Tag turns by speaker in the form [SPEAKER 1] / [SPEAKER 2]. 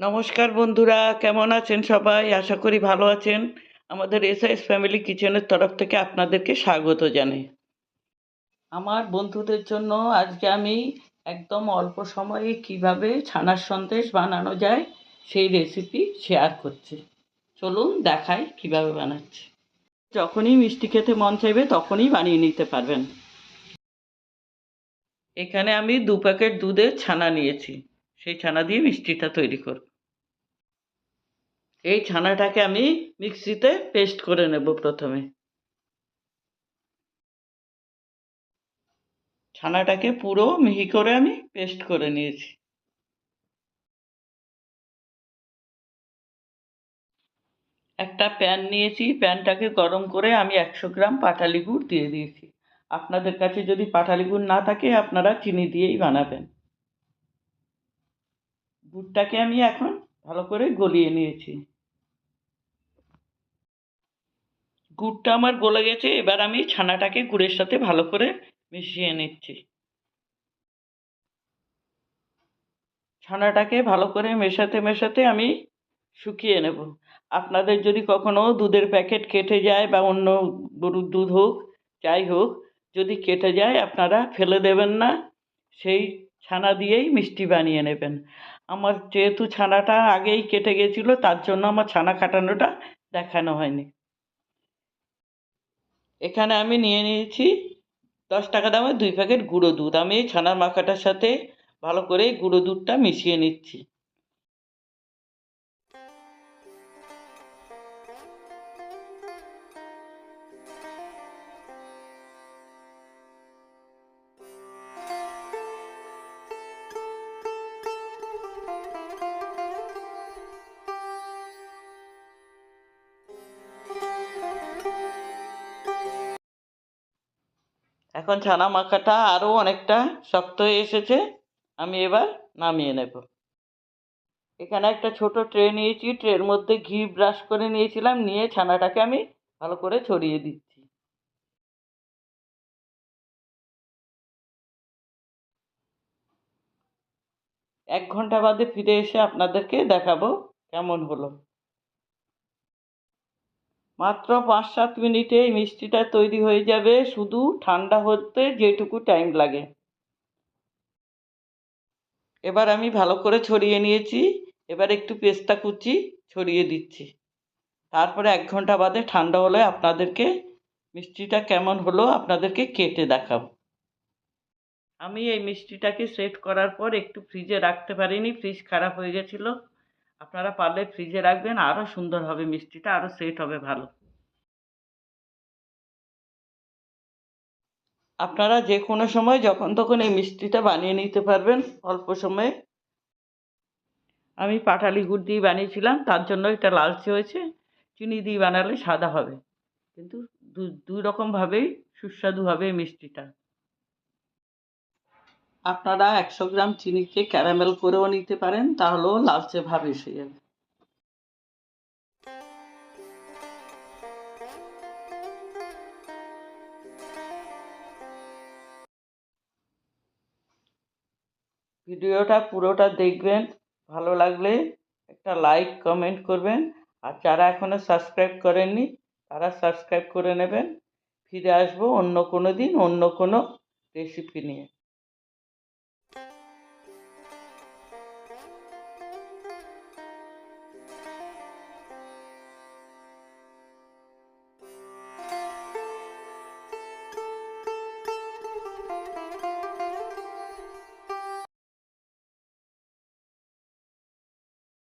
[SPEAKER 1] নমস্কার বন্ধুরা, কেমন আছেন সবাই? আশা করি ভালো আছেন। আমাদের এসআইএস ফ্যামিলি কিচেনের তরফ থেকে আপনাদেরকে স্বাগত জানাই। আমার বন্ধুদের জন্য আজকে আমি একদম অল্প সময়ে কীভাবে ছানার সন্দেশ বানানো যায়, সেই রেসিপি শেয়ার করছি। চলুন দেখাই কীভাবে বানাচ্ছি। যখনই মিষ্টি খেতে মন চাইবে তখনই বানিয়ে নিতে পারবেন। এখানে আমি দু প্যাকেট দুধের ছানা নিয়েছি। সেই ছানা দিয়ে মিষ্টিটা তৈরি করব। এই ছানাটাকে আমি মিক্সিতে পেস্ট করে নেব প্রথমে। ছানাটাকে পুরো মিহি করে আমি পেস্ট করে নিয়েছি। একটা প্যান নিয়েছি, প্যানটাকে গরম করে আমি একশো গ্রাম পাটালি গুড় দিয়ে দিয়েছি। আপনাদের কাছে যদি পাটালি গুড় না থাকে, আপনারা চিনি দিয়েই বানাবেন। গুড়টাকে আমি এখন ভালো করে গলিয়ে নিয়েছি। গুড়টা আমার গলে গেছে, এবার আমি ছানাটাকে গুড়ের সাথে ভালো করে মিশিয়ে নিচ্ছি। ছানাটাকে ভালো করে মেশাতে মেশাতে আমি শুকিয়ে নেব। আপনাদের যদি কখনো দুধের প্যাকেট কেটে যায় বা অন্য গরুর দুধ হোক, যাই হোক, যদি কেটে যায় আপনারা ফেলে দেবেন না, সেই ছানা দিয়েই মিষ্টি বানিয়ে নেবেন। আমার যেহেতু ছানাটা আগেই কেটে গেছিল, তার জন্য আমার ছানা কাটানোটা দেখানো হয়নি। এখানে আমি নিয়ে নিয়েছি দশ টাকা দামের দুই প্যাকেট গুঁড়ো দুধ। আমি এই ছানার মাখাটার সাথে ভালো করে গুঁড়ো দুধটা মিশিয়ে নিচ্ছি। এখন ছানা মাখাটা আরও অনেকটা শক্ত হয়ে এসেছে। আমি এবার নামিয়ে নেব। এখানে একটা ছোট ট্রে নিয়েছি। ট্রের মধ্যে ঘি ব্রাশ করে নিয়েছিলাম। নিয়ে ছানাটাকে আমি ভালো করে ছড়িয়ে দিচ্ছি। এক ঘণ্টা বাদে ফিরে এসে আপনাদেরকে দেখাবো কেমন হলো। মাত্র পাঁচ সাত মিনিটে এই মিষ্টিটা তৈরি হয়ে যাবে, শুধু ঠান্ডা হতে যেটুকু টাইম লাগে। এবার আমি ভালো করে ছড়িয়ে নিয়েছি, এবার একটু পেস্তা কুচি ছড়িয়ে দিচ্ছি। তারপরে এক ঘণ্টা বাদে ঠান্ডা হলে আপনাদেরকে মিষ্টিটা কেমন হলো আপনাদেরকে কেটে দেখাবো। আমি এই মিষ্টিটাকে সেট করার পর একটু ফ্রিজে রাখতে পারিনি ফ্রিজ খারাপ হয়ে গেছিল। আপনারা পারলে ফ্রিজে রাখবেন আরও সুন্দর হবে মিষ্টিটা আরও সেট হবে ভালো। আপনারা যে কোনো সময় যখন তখন এই মিষ্টিটা বানিয়ে নিতে পারবেন, অল্প সময়ে। আমি পাটালি গুড় দিয়ে বানিয়েছিলাম, তার জন্য এটা লালচে হয়েছে, চিনি দিয়ে বানালে সাদা হবে। কিন্তু দুই রকমভাবেই সুস্বাদু হবে এই মিষ্টিটা। আপনারা একশো গ্রাম চিনিকে ক্যারামেল করেও নিতে পারেন, তাহলেও লালচে ভাব এসে যাবে। ভিডিওটা পুরোটা দেখবেন, ভালো লাগলে একটা লাইক, কমেন্ট করবেন, আর যারা এখনও সাবস্ক্রাইব করেননি, তারা সাবস্ক্রাইব করে নেবেন। ফিরে আসব অন্য কোনো দিন, অন্য কোনো রেসিপি নিয়ে।